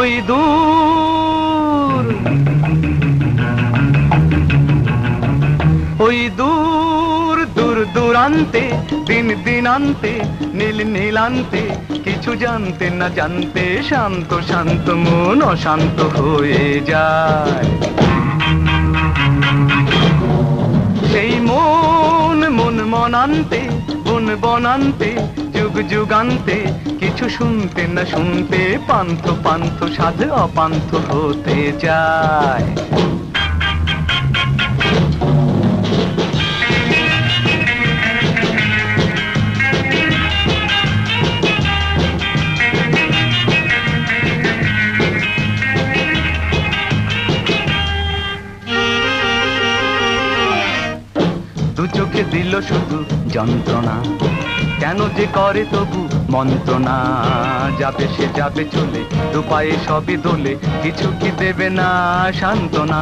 ওই দূর। ওই দূর দূর দূরান্তে, দিন দিনান্তে নীল নীলান্তে কিছু জানতে না জানতে, শান্ত শান্ত মন অশান্ত হয়ে যায়। সেই মন মন মনান্তে বন বনান্তে যুগান্তে, কিছু শুনতে না শুনতে পান্থ পান্থ সাধে অপান্থ হতে যায় দু চোখে দিল শুধু যন্ত্রণা কেন যে করে তবু মন্ত্রণা যাবে সে যাবে চলে দু পায়ে সবই দোলে, কিছু কি দেবে না সান্ত্বনা?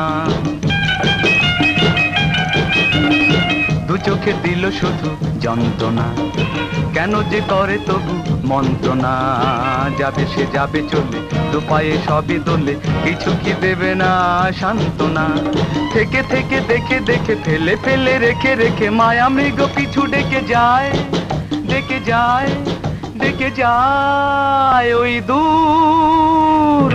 দু চোখে দিল শুধু যন্ত্রণা, কেন যে করে তবু মন্ত্রণা যাবে সে যাবে চলে দু পায়ে সবই দোলে, কিছু কি দেবে না সান্ত্বনা? থেকে থেকে দেখে দেখে, ফেলে ফেলে রেখে রেখে মায়া মৃগ পিছু ডেকে যায়। ডেকে যায় ডেকে যায় ওই দূর।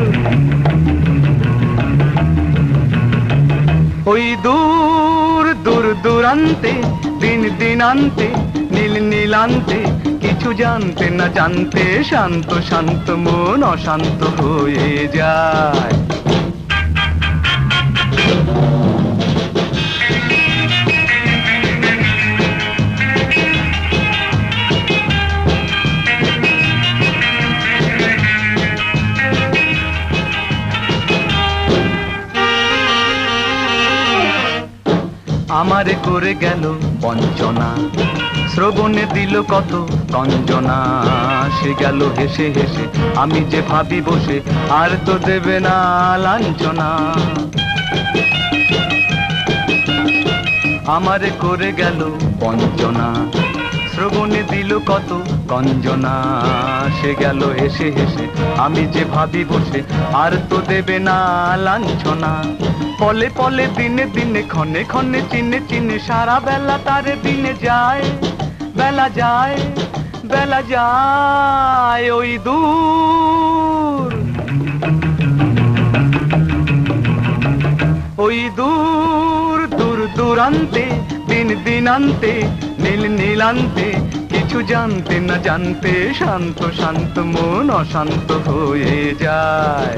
ওই দূর দূর দূরান্তে, দিন দিনান্তে নীল নীলান্তে কিছু জানতে না জানতে শান্ত শান্ত মন অশান্ত হয়ে যায়। আমারে করে গেল বঞ্চনা। শ্রবণে দিল কত কঞ্জনা সে গেল হেসে হেসে, আমি যে ভাবি বসে, আর তো দেবে না লাঞ্ছনা। আমারে করে গেল বঞ্চনা। শ্রবণে দিল কত কঞ্জনা। সে গেল হেসে হেসে, আমি যে ভাবি বসে, আর তো দেবে না লাঞ্ছনা। পলে পলে দিনে দিনে, ক্ষণে ক্ষণে চিনে চিনে, সারা বেলা তারে দিনে যায়, বেলা যায় বেলা যায় ওই দূর। ওই দূর দূর দূরান্তে দিন দিনান্তে নীল নীলান্তে কিছু জানতে না জানতে শান্ত শান্ত মন অশান্ত হয়ে যায়।